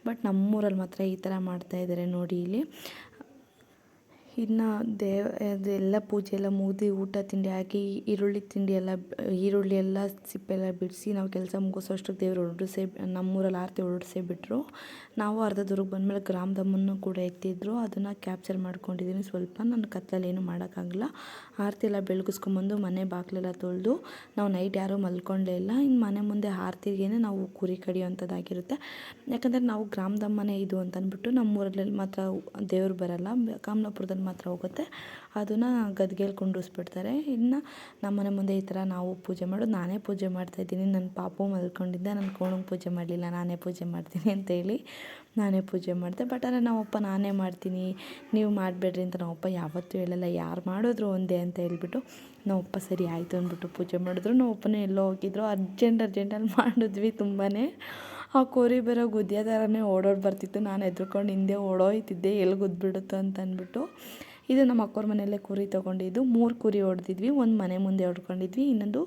ಬಟ್ ನಮ್ಮೂರಲ್ಲಿ ಮಾತ್ರ ಈ ಥರ ಮಾಡ್ತಾಯಿದ್ದಾರೆ ನೋಡಿ ಇಲ್ಲಿ. ಇನ್ನು ದೇವ ಅದೆಲ್ಲ ಪೂಜೆ, ಎಲ್ಲ ಮುಗಿದು ಊಟ ತಿಂಡಿ ಹಾಕಿ, ಈರುಳ್ಳಿ ತಿಂಡಿ ಎಲ್ಲ, ಈರುಳ್ಳಿ ಎಲ್ಲ, ಸಿಪ್ಪೆ ಎಲ್ಲ ಬಿಡಿಸಿ ನಾವು ಕೆಲಸ ಮುಗಿಸೋಷ್ಟಕ್ಕೆ ದೇವ್ರು ಹೊರಡಿಸೇ ನಮ್ಮೂರಲ್ಲಿ ಆರತಿ ಹೊರಡಿಸೇ ಬಿಟ್ಟರು ನಾವು ಅರ್ಧ ದೂರಕ್ಕೆ ಬಂದಮೇಲೆ ಗ್ರಾಮದಮ್ಮನ್ನು ಕೂಡ ಎತ್ತಿದ್ರು. ಅದನ್ನು ಕ್ಯಾಪ್ಚರ್ ಮಾಡ್ಕೊಂಡಿದ್ದೀನಿ ಸ್ವಲ್ಪ ನನ್ನ ಕತ್ತಲಲ್ಲಿ ಏನು ಮಾಡೋಕ್ಕಾಗಲ್ಲ. ಆರತಿ ಎಲ್ಲ ಬೆಳಗಿಸ್ಕೊಂಬಂದು ಮನೆ ಬಾಗಿಲೆಲ್ಲ ತೊಳೆದು ನಾವು ನೈಟ್ ಯಾರೂ ಮಲ್ಕೊಂಡೇ ಇಲ್ಲ. ಇನ್ನು ಮನೆ ಮುಂದೆ ಆರತಿಗೇನೆ ನಾವು ಕುರಿ ಕಡಿಯೋವಂಥದ್ದಾಗಿರುತ್ತೆ. ಯಾಕಂದರೆ ನಾವು ಗ್ರಾಮದಮ್ಮನೇ ಇದು ಅಂತ ಅಂದ್ಬಿಟ್ಟು ನಮ್ಮೂರಲ್ಲಿ ಮಾತ್ರ ದೇವ್ರು ಬರಲ್ಲ. ಕಾಮಲಾಪುರದಲ್ಲಿ ಮಾತ್ರ ಹೋಗುತ್ತೆ. ಅದನ್ನು ಗದ್ಗೆಯಲ್ಲಿ ಕುಂಡಿಸ್ಬಿಡ್ತಾರೆ ಇನ್ನು ನಮ್ಮ ಮನೆ ಮುಂದೆ ಈ ಥರ ನಾವು ಪೂಜೆ ಮಾಡೋದು, ನಾನೇ ಪೂಜೆ ಮಾಡ್ತಾಯಿದ್ದೀನಿ ನನ್ನ ಪಾಪು ಮಲ್ಕೊಂಡಿದ್ದೆ ನನ್ನ ಕೋಣಂಗೆ ಪೂಜೆ ಮಾಡಲಿಲ್ಲ, ನಾನೇ ಪೂಜೆ ಮಾಡ್ತೀನಿ ಅಂತೇಳಿ ನಾನೇ ಪೂಜೆ ಮಾಡಿದೆ. ಬಟ್ ಆದರೆ ನಮ್ಮಪ್ಪ ನಾನೇ ಮಾಡ್ತೀನಿ, ನೀವು ಮಾಡಬೇಡ್ರಿ ಅಂತ ನಮ್ಮಪ್ಪ ಯಾವತ್ತೂ ಹೇಳಲ್ಲ. ಯಾರು ಮಾಡಿದ್ರು ಒಂದೇ ಅಂತ ಹೇಳ್ಬಿಟ್ಟು ನಮ್ಮಪ್ಪ ಸರಿ ಆಯಿತು ಅಂದ್ಬಿಟ್ಟು ಪೂಜೆ ಮಾಡಿದ್ರು. ನಮ್ಮಪ್ಪನೇ ಎಲ್ಲೋ ಹೋಗಿದ್ರು. ಅರ್ಜೆಂಟ್, ಅರ್ಜೆಂಟಲ್ಲಿ ಮಾಡಿದ್ವಿ ತುಂಬಾ ಆ ಕೋರಿ ಬೇರೆ ಗುದ್ದಿಯ ಥರನೇ ಓಡೋಡಿ ಬರ್ತಿತ್ತು. ನಾನು ಹೆದ್ರ್ಕೊಂಡು ಹಿಂದೆ ಓಡೋಯ್ತಿದ್ದೆ. ಎಲ್ಲಿ ಗುದ್ದುಬಿಡುತ್ತೆ ಅಂತ ಅಂದ್ಬಿಟ್ಟು ಇದು ನಮ್ಮ ಅಕ್ಕೋರ ಮನೆಯಲ್ಲೇ ಕುರಿ ತೊಗೊಂಡಿದ್ದು. ಮೂರು ಕುರಿ ಹೊಡೆದಿದ್ವಿ. ಒಂದು ಮನೆ ಮುಂದೆ ಹೊಡ್ಕೊಂಡಿದ್ವಿ. ಇನ್ನೊಂದು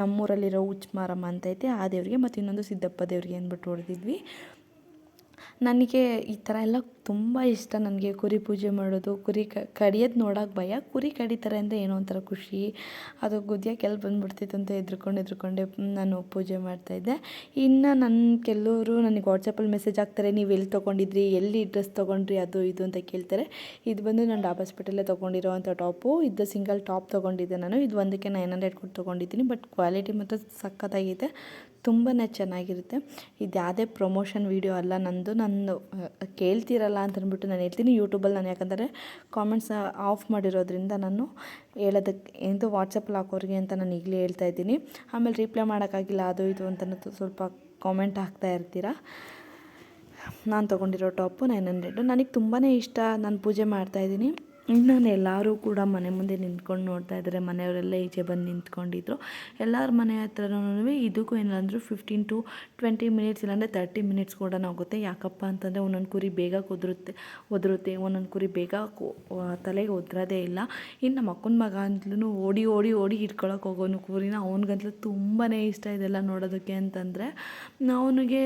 ನಮ್ಮೂರಲ್ಲಿರೋ ಹುಚ್ಚು ಮಾರಮ್ಮ ಅಂತೈತೆ ಆ ದೇವರಿಗೆ ಮತ್ತು ಇನ್ನೊಂದು ಸಿದ್ದಪ್ಪ ದೇವರಿಗೆ ಅಂದ್ಬಿಟ್ಟು ಹೊಡೆದಿದ್ವಿ. ನನಗೆ ಈ ಥರ ಎಲ್ಲ ತುಂಬ ಇಷ್ಟ. ನನಗೆ ಕುರಿ ಪೂಜೆ ಮಾಡೋದು, ಕುರಿ ಕಡಿಯೋದು ನೋಡೋಕೆ ಭಯ, ಕುರಿ ಕಡಿತಾರೆ ಅಂದರೆ ಏನೋ ಒಂಥರ ಖುಷಿ. ಅದು ಗುದ್ಯಕ್ಕೆ ಎಲ್ಲಿ ಬಂದುಬಿಡ್ತಿತ್ತು ಅಂತ ಎದ್ರುಕೊಂಡು ಹೆದ್ರುಕೊಂಡೆ ನಾನು ಪೂಜೆ ಮಾಡ್ತಾಯಿದ್ದೆ ಇನ್ನು ನನ್ನ ಕೆಲವರು ನನಗೆ ವಾಟ್ಸಪ್ಪಲ್ಲಿ ಮೆಸೇಜ್ ಹಾಕ್ತಾರೆ, ನೀವು ಎಲ್ಲಿ ತೊಗೊಂಡಿದ್ರಿ? ಎಲ್ಲಿ ಡ್ರೆಸ್ ತೊಗೊಂಡ್ರಿ? ಅದು ಇದು ಅಂತ ಕೇಳ್ತಾರೆ. ಇದು ಬಂದು ನಾನು ಡಾಬ್ ಹಾಸ್ಪಿಟಲ್ಲೇ ತೊಗೊಂಡಿರೋ ಅಂಥ ಟಾಪು ಇದು ಸಿಂಗಲ್ ಟಾಪ್ ತೊಗೊಂಡಿದ್ದೆ ನಾನು. ಇದು ಒಂದಕ್ಕೆ ನೈನ್ ಹಂಡ್ರೆಡ್ ಕೊಟ್ಟು ತೊಗೊಂಡಿದ್ದೀನಿ ಬಟ್ ಕ್ವಾಲಿಟಿ ಮಾತ್ರ ಸಖತ್ತಾಗಿದೆ ತುಂಬಾ ಚೆನ್ನಾಗಿರುತ್ತೆ. ಇದು ಯಾವುದೇ ಪ್ರಮೋಷನ್ ವೀಡಿಯೋ ಅಲ್ಲ ನಂದು. ನಾನು ಕೇಳ್ತಿರಲ್ಲ ಅಂತ ಅಂದ್ಬಿಟ್ಟು ನಾನು ಹೇಳ್ತೀನಿ. ಯೂಟ್ಯೂಬಲ್ಲಿ ನಾನು ಯಾಕಂದರೆ ಕಾಮೆಂಟ್ಸ್ ಆಫ್ ಮಾಡಿರೋದ್ರಿಂದ ನಾನು ಹೇಳೋದಕ್ಕೆ ಎಂದು ವಾಟ್ಸಪ್ಪಲ್ಲಿ ಹಾಕೋರಿಗೆ ಅಂತ ನಾನು ಈಗಲೇ ಹೇಳ್ತಾ ಇದ್ದೀನಿ. ಆಮೇಲೆ ರಿಪ್ಲೈ ಮಾಡೋಕ್ಕಾಗಿಲ್ಲ, ಅದು ಇದು ಅಂತ ಸ್ವಲ್ಪ ಕಾಮೆಂಟ್ ಹಾಕ್ತಾ ಇರ್ತೀರ? ನಾನು ತೊಗೊಂಡಿರೋ ಟಾಪು ನೈನ್ ಹಂಡ್ರೆಡು ನನಗೆ ತುಂಬಾ ಇಷ್ಟ. ನಾನು ಪೂಜೆ ಮಾಡ್ತಾಯಿದ್ದೀನಿ ಇನ್ನು ಎಲ್ಲರೂ ಕೂಡ ಮನೆ ಮುಂದೆ ನಿಂತ್ಕೊಂಡು ನೋಡ್ತಾ ಇದ್ದಾರೆ. ಮನೆಯವರೆಲ್ಲ ಈಚೆ ಬಂದು ನಿಂತ್ಕೊಂಡಿದ್ರು. ಎಲ್ಲರ ಮನೆ ಹತ್ರನೂ ಇದಕ್ಕೂ ಏನಾದರೂ ಫಿಫ್ಟೀನ್ ಟು ಟ್ವೆಂಟಿ ಮಿನಿಟ್ಸ್ ಇಲ್ಲಾಂದರೆ ತರ್ಟಿ ಮಿನಿಟ್ಸ್ ಕೂಡ ಆಗುತ್ತೆ ಯಾಕಪ್ಪ ಅಂತಂದರೆ ಒಂದೊಂದು ಕುರಿ ಬೇಗ ಕುದುರುತ್ತೆ, ಒದರುತ್ತೆ. ಒಂದೊಂದು ಕುರಿ ಬೇಗ ತಲೆಗೆ ಒದ್ರೋದೇ ಇಲ್ಲ. ಇನ್ನು ನಮ್ಮ ಅಕ್ಕನ ಮಗ ಅಂತಲೂ ಓಡಿ ಓಡಿ ಓಡಿ ಇಟ್ಕೊಳಕ್ಕೆ ಹೋಗೋನು. ಕುರಿನ ಅವನಿಗಂತಲೂ ತುಂಬಾ ಇಷ್ಟ ಇದೆಲ್ಲ ನೋಡೋದಕ್ಕೆ ಅಂತಂದರೆ, ಅವನಿಗೆ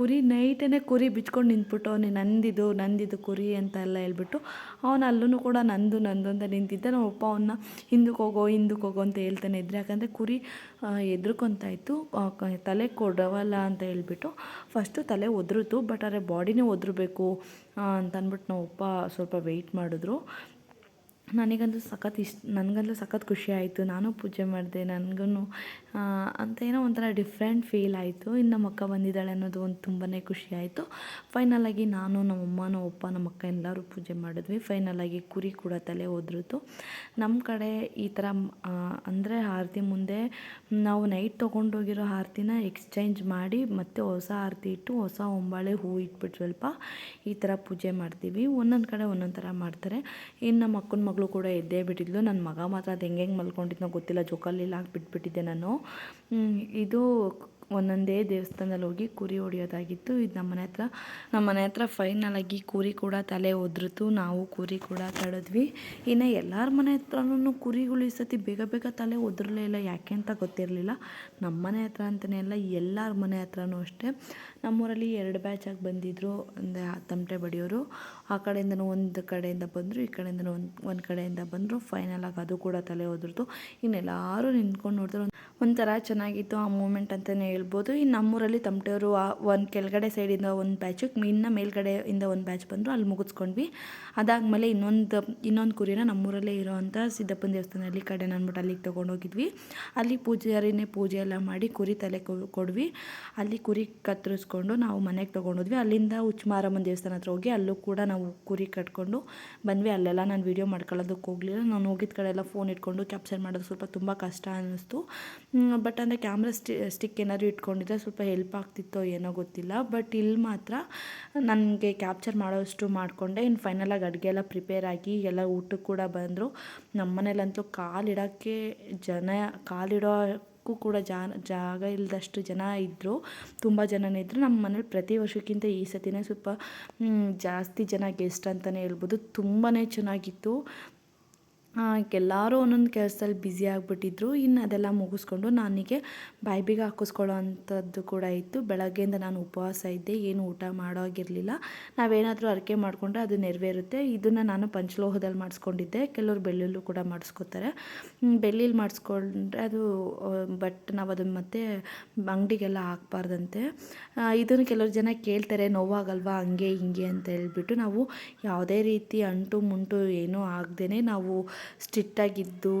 ಕುರಿ ನೈಟೇ ಕುರಿ ಬಿಚ್ಕೊಂಡು ನಿಂತ್ಬಿಟ್ಟು ಅವನೇ ನಂದಿದು ನಂದಿದು ಕುರಿ ಅಂತ ಎಲ್ಲ ಹೇಳ್ಬಿಟ್ಟು ಅವನು ಅಲ್ಲೂ ಕೂಡ ನಂದು ನಂದು ಅಂತ ನಿಂತಿದ್ದೆ. ನಮ್ಮ ಅಪ್ಪ ಅವನ್ನ ಹಿಂದಕ್ಕೆ ಹೋಗೋ ಹಿಂದಕ್ಕೆ ಹೋಗೋ ಅಂತ ಹೇಳ್ತಾನೆ ಇದ್ದರೆ ಯಾಕಂದರೆ ಕುರಿ ಹೆದ್ರುಕೊಂತ ಇತ್ತು. ತಲೆ ಕೊಡವಲ್ಲ ಅಂತ ಹೇಳ್ಬಿಟ್ಟು ಫಸ್ಟು ತಲೆ ಒದ್ರಿತು ಬಟ್ ಆದರೆ ಬಾಡಿನೇ ಒದ್ರಬೇಕು ಅಂತ ಅಂದ್ಬಿಟ್ಟು ನಮ್ಮ ಅಪ್ಪ ಸ್ವಲ್ಪ ವೆಯ್ಟ್ ಮಾಡಿದ್ರು. ನನಗಂತೂ ಸಖತ್ ಇಷ್ಟ, ನನಗಂತೂ ಸಖತ್ ಖುಷಿ ಆಯಿತು. ನಾನು ಪೂಜೆ ಮಾಡಿದೆ ನನಗೂ ಅಂತ ಏನೋ ಒಂಥರ ಡಿಫ್ರೆಂಟ್ ಫೀಲ್ ಆಯಿತು. ಇನ್ನು ನಮ್ಮ ಅಕ್ಕ ಬಂದಿದ್ದಾಳೆ ಅನ್ನೋದು ಒಂದು ತುಂಬಾ ಖುಷಿ ಆಯಿತು. ಫೈನಲಾಗಿ ನಾನು, ನಮ್ಮಮ್ಮ ನಮ್ಮ ಅಪ್ಪ ನಮ್ಮ ಅಕ್ಕ ಎಲ್ಲರೂ ಪೂಜೆ ಮಾಡಿದ್ವಿ. ಫೈನಲಾಗಿ ಕುರಿ ಕೂಡ ತಲೆ ಹೋದ್ರತು ನಮ್ಮ ಕಡೆ ಈ ಥರ ಅಂದರೆ ಆರತಿ ಮುಂದೆ ನಾವು ನೈಟ್ ತೊಗೊಂಡೋಗಿರೋ ಆರತಿನ ಎಕ್ಸ್ಚೇಂಜ್ ಮಾಡಿ ಮತ್ತೆ ಹೊಸ ಆರತಿ ಇಟ್ಟು, ಹೊಸ ಒಂಬಾಳೆ ಹೂ ಇಟ್ಬಿಟ್ಟು ಸ್ವಲ್ಪ ಈ ಥರ ಪೂಜೆ ಮಾಡ್ತೀವಿ. ಒಂದೊಂದು ಕಡೆ ಒಂದೊಂದು ಥರ ಮಾಡ್ತಾರೆ. ಇನ್ನು ನಮ್ಮ ಅಕ್ಕನ ಮಗಳು ಕೂಡ ಎದ್ದೇ ಬಿಟ್ಟಿದ್ಲು. ನನ್ನ ಮಗ ಮಾತ್ರ ಅದು ಹೆಂಗೆ ಮಲ್ಕೊಂಡಿದ್ನೋ ಗೊತ್ತಿಲ್ಲ. ಜೋಕಾಲಿಲ್ಲ ಹಾಕಿ ನಾನು. ಇದು ಒಂದೊಂದೇ ದೇವಸ್ಥಾನದಲ್ಲಿ ಹೋಗಿ ಕುರಿ ಹೊಡೆಯೋದಾಗಿತ್ತು. ಇದು ನಮ್ಮ ಮನೆ ಹತ್ರ ನಮ್ಮ ಮನೆ ಹತ್ರ ಫೈನಲಾಗಿ ಕುರಿ ಕೂಡ ತಲೆ ಒದ್ರಿತು. ನಾವು ಕುರಿ ಕೂಡ ತಡೆದ್ವಿ. ಇನ್ನು ಎಲ್ಲರ ಮನೆ ಹತ್ರನೂ ಕುರಿಗಳು ಈ ಸತಿ ಬೇಗ ಬೇಗ ತಲೆ ಒದ್ರಲೇ ಇಲ್ಲ. ಯಾಕೆ ಅಂತ ಗೊತ್ತಿರಲಿಲ್ಲ. ನಮ್ಮ ಮನೆ ಹತ್ರ ಅಂತಲೇ ಅಲ್ಲ ಎಲ್ಲರ ಮನೆ ಹತ್ರನೂ ಅಷ್ಟೇ. ನಮ್ಮೂರಲ್ಲಿ ಎರಡು ಬ್ಯಾಚಾಗಿ ಬಂದಿದ್ದರು ಅಂದರೆ ತಮಟೆ ಬಡಿಯೋರು. ಆ ಕಡೆಯಿಂದನೂ ಒಂದು ಕಡೆಯಿಂದ ಬಂದರು, ಈ ಕಡೆಯಿಂದನೂ ಒಂದು ಒಂದು ಕಡೆಯಿಂದ ಬಂದರು ಫೈನಲ್ ಆಗಿ ಅದು ಕೂಡ ತಲೆ ಹೋದ್ರದ್ದು ಇನ್ನೆಲ್ಲರೂ ನಿಂತ್ಕೊಂಡು ನೋಡಿದ್ರು ಒಂಥರ ಚೆನ್ನಾಗಿತ್ತು ಆ ಮೂಮೆಂಟ್ ಅಂತಲೇ ಹೇಳ್ಬೋದು. ಇನ್ನು ನಮ್ಮೂರಲ್ಲಿ ತಮಟೆಯವರು ಒಂದು ಕೆಳಗಡೆ ಸೈಡಿಂದ ಒಂದು ಬ್ಯಾಚು ಇನ್ನು ಮೇಲ್ಗಡೆಯಿಂದ ಒಂದು ಬ್ಯಾಚ್ ಬಂದರು, ಅಲ್ಲಿ ಮುಗಿಸ್ಕೊಂಡ್ವಿ. ಅದಾದಮೇಲೆ ಇನ್ನೊಂದು ಇನ್ನೊಂದು ಕುರಿನ ನಮ್ಮೂರಲ್ಲೇ ಇರೋವಂಥ ಸಿದ್ದಪ್ಪನ ದೇವಸ್ಥಾನದಲ್ಲಿ ಕಡೆ ಅಂದ್ಬಿಟ್ಟು ಅಲ್ಲಿಗೆ ತೊಗೊಂಡೋಗಿದ್ವಿ. ಅಲ್ಲಿ ಪೂಜಾರಿನೇ ಪೂಜೆ ಎಲ್ಲ ಮಾಡಿ ಕುರಿ ತಲೆ ಕೊಡ್ವಿ. ಅಲ್ಲಿ ಕುರಿ ಕತ್ತರಿಸ್ಕೊಂಡು ನಾವು ಮನೆಗೆ ತೊಗೊಂಡೋದ್ವಿ. ಅಲ್ಲಿಂದ ಉಚ್ಚಮಾರಮ್ಮನ ದೇವಸ್ಥಾನ ಹತ್ರ ಹೋಗಿ ಅಲ್ಲೂ ಕೂಡ ನಾವು ಕುರಿ ಕಟ್ಕೊಂಡು ಬಂದ್ವಿ. ಅಲ್ಲೆಲ್ಲ ನಾನು ವೀಡಿಯೋ ಮಾಡ್ಕೊಳ್ಳೋದಕ್ಕೆ ಹೋಗಲಿಲ್ಲ. ನಾನು ಹೋಗಿದ್ದ ಕಡೆ ಎಲ್ಲ ಫೋನ್ ಇಟ್ಕೊಂಡು ಕ್ಯಾಪ್ಚರ್ ಮಾಡೋದು ಸ್ವಲ್ಪ ತುಂಬ ಕಷ್ಟ ಅನ್ನಿಸ್ತು. ಬಟ್ ಅಂದರೆ ಕ್ಯಾಮ್ರಾ ಸ್ಟಿ ಸ್ಟಿಕ್ ಏನಾದರೂ ಇಟ್ಕೊಂಡಿದ್ರೆ ಸ್ವಲ್ಪ ಹೆಲ್ಪ್ ಆಗ್ತಿತ್ತೋ ಏನೋ ಗೊತ್ತಿಲ್ಲ. ಬಟ್ ಇಲ್ಲಿ ಮಾತ್ರ ನನಗೆ ಕ್ಯಾಪ್ಚರ್ ಮಾಡೋಷ್ಟು ಮಾಡಿಕೊಂಡೆ. ಇನ್ನು ಫೈನಲಾಗಿ ಅಡುಗೆ ಎಲ್ಲ ಪ್ರಿಪೇರ್ ಆಗಿ ಎಲ್ಲ ಊಟಕ್ಕೆ ಕೂಡ ಬಂದರು. ನಮ್ಮ ಮನೇಲಂತೂ ಕಾಲಿಡೋಕ್ಕೆ ಜನ ಕಾಲಿಡೋಕ್ಕೂ ಕೂಡ ಜಾಗ ಇಲ್ಲದಷ್ಟು ಜನ ಇದ್ದರು ತುಂಬ ಜನನೇ ಇದ್ದರು ನಮ್ಮ ಮನೇಲಿ ಪ್ರತಿ ವರ್ಷಕ್ಕಿಂತ ಈ ಸತಿನೇ ಸ್ವಲ್ಪ ಜಾಸ್ತಿ ಜನ ಗೆಸ್ಟ್ ಅಂತಲೇ ಹೇಳ್ಬೋದು. ತುಂಬಾ ಚೆನ್ನಾಗಿತ್ತು. ಎಲ್ಲರೂ ಒಂದೊಂದು ಕೆಲಸದಲ್ಲಿ ಬ್ಯುಸಿ ಆಗಿಬಿಟ್ಟಿದ್ರು. ಇನ್ನು ಅದೆಲ್ಲ ಮುಗಿಸ್ಕೊಂಡು ನನಗೆ ಬಾಯಿ ಬೀಗ ಹಾಕಿಸ್ಕೊಳ್ಳೋ ಅಂಥದ್ದು ಕೂಡ ಇತ್ತು. ಬೆಳಗ್ಗೆಯಿಂದ ನಾನು ಉಪವಾಸ ಇದ್ದೆ, ಏನು ಊಟ ಮಾಡೋಗಿರಲಿಲ್ಲ. ನಾವೇನಾದರೂ ಅರಕೆ ಮಾಡಿಕೊಂಡ್ರೆ ಅದು ನೆರವೇರುತ್ತೆ. ಇದನ್ನು ನಾನು ಪಂಚಲೋಹದಲ್ಲಿ ಮಾಡಿಸ್ಕೊಂಡಿದ್ದೆ. ಕೆಲವರು ಬೆಳ್ಳಿಲ್ಲೂ ಕೂಡ ಮಾಡಿಸ್ಕೋತಾರೆ. ಬೆಳ್ಳಿಲಿ ಮಾಡಿಸ್ಕೊಂಡ್ರೆ ಅದು ಬಟ್ ನಾವು ಅದನ್ನು ಮತ್ತೆ ಅಂಗಡಿಗೆಲ್ಲ ಹಾಕ್ಬಾರ್ದಂತೆ. ಇದನ್ನು ಕೆಲವರು ಜನ ಕೇಳ್ತಾರೆ, ನೋವಾಗಲ್ವಾ, ಹಂಗೆ ಹಿಂಗೆ ಅಂತ ಹೇಳ್ಬಿಟ್ಟು. ನಾವು ಯಾವುದೇ ರೀತಿ ಅಂಟು ಮುಂಟು ಏನೂ ಆಗದೇ ನಾವು ಸ್ಟ್ರಿಕ್ಟಾಗಿದ್ದು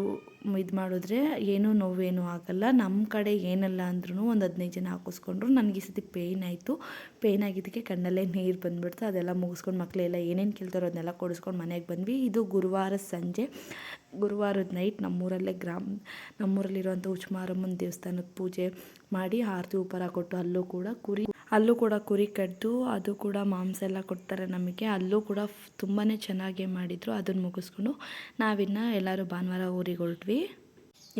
ಇದು ಮಾಡಿದ್ರೆ ಏನೂ ನೋವೇನೂ ಆಗಲ್ಲ. ನಮ್ಮ ಕಡೆ ಏನಲ್ಲ ಅಂದ್ರೂ ಒಂದು ಹದಿನೈದು ಜನ ಹಾಕಿಸ್ಕೊಂಡ್ರು. ನನಗೆ ಈ ಸತಿ ಪೇಯ್ನ್ ಆಯಿತು. ಪೇಯ್ನ್ ಆಗಿದ್ದಕ್ಕೆ ಕಣ್ಣಲ್ಲೇ ನೀರು ಬಂದ್ಬಿಡ್ತು. ಅದೆಲ್ಲ ಮುಗಿಸ್ಕೊಂಡು ಮಕ್ಕಳೆಲ್ಲ ಏನೇನು ಕೇಳ್ತಾರೋ ಅದನ್ನೆಲ್ಲ ಕೊಡಿಸ್ಕೊಂಡು ಮನೆಗೆ ಬಂದ್ವಿ. ಇದು ಗುರುವಾರ ಸಂಜೆ. ಗುರುವಾರದ ನೈಟ್ ನಮ್ಮೂರಲ್ಲೇ ಗ್ರಾಮ, ನಮ್ಮೂರಲ್ಲಿರುವಂಥ ಉಚ್ಮಾರಮ್ಮನ ದೇವಸ್ಥಾನದ ಪೂಜೆ ಮಾಡಿ ಆರತಿ ಉಪಹಾರ ಕೊಟ್ಟು ಅಲ್ಲೂ ಕೂಡ ಕುರಿ ಅಲ್ಲೂ ಕೂಡ ಕುರಿ ಕಡ್ದು ಅದು ಕೂಡ ಮಾಂಸ ಎಲ್ಲ ಕೊಡ್ತಾರೆ ನಮಗೆ. ಅಲ್ಲೂ ಕೂಡ ತುಂಬಾ ಚೆನ್ನಾಗೇ ಮಾಡಿದರು. ಅದನ್ನು ಮುಗಿಸ್ಕೊಂಡು ನಾವಿನ್ನು ಎಲ್ಲರೂ ಭಾನುವಾರ ಊರಿಗೆ ಹೊರಟ್ವಿ.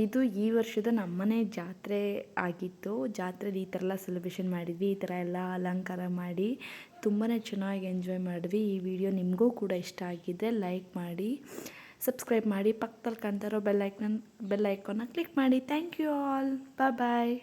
ಇದು ಈ ವರ್ಷದ ನಮ್ಮನೆ ಜಾತ್ರೆ ಆಗಿತ್ತು. ಜಾತ್ರೆಲಿ ಈ ಥರ ಎಲ್ಲ ಸೆಲೆಬ್ರೇಷನ್ ಮಾಡಿದ್ವಿ. ಈ ಥರ ಎಲ್ಲ ಅಲಂಕಾರ ಮಾಡಿ ತುಂಬಾ ಚೆನ್ನಾಗಿ ಎಂಜಾಯ್ ಮಾಡಿದ್ವಿ. ಈ ವಿಡಿಯೋ ನಿಮಗೂ ಕೂಡ ಇಷ್ಟ ಆಗಿದೆ ಲೈಕ್ ಮಾಡಿ ಸಬ್ಸ್ಕ್ರೈಬ್ ಮಾಡಿ. ಪಕ್ಕದಲ್ಲಿ ಕಾಣ್ತಾರೋ ಬೆಲ್ ಐಕನ್ ಬೆಲ್ ಕ್ಲಿಕ್ ಮಾಡಿ. Thank you all bye bye